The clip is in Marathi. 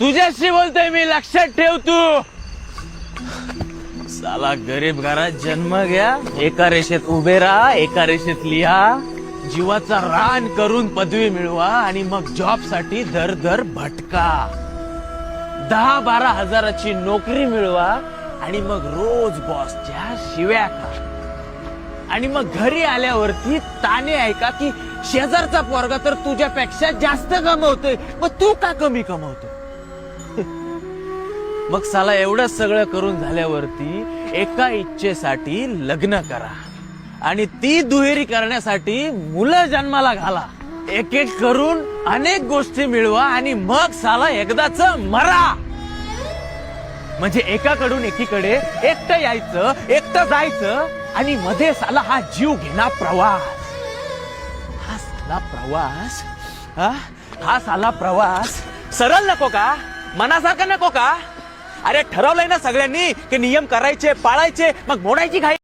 तुझ्याशी बोलतोय मी लक्षात ठेव तू. साला गरीब घरात जन्म घ्या एका रेषेत उभे राहा एका रेषेत लिहा. जीवाचा रान करून पदवी मिळवा आणि मग जॉबसाठी दर दर भटका. दहा बारा हजाराची नोकरी मिळवा आणि मग रोज बॉसच्या शिव्या का आणि मग घरी आल्यावरती ताने ऐका की शेजारचा पोरगा तर तुझ्यापेक्षा जास्त कमवतोय. मग तू का कमी कमवतो मग साला एवढं सगळं करून झाल्यावरती एका इच्छेसाठी लग्न करा. आणि ती दुहेरी करण्यासाठी मुलं जन्माला घाला. एक एक करून अनेक गोष्टी मिळवा आणि मग साला एकदाच मरा. म्हणजे एकाकडून एकीकडे एकटं यायचं एकटं जायचं आणि मध्ये साला हा जीव घेणा प्रवास. हा साला प्रवास हा? हा साला प्रवास. सरळ नको का? मनासारखा नको का? अरे ठरवलंय ना सगळ्यांनी की नियम करायचे पाळायचे मग मोडायची घाई.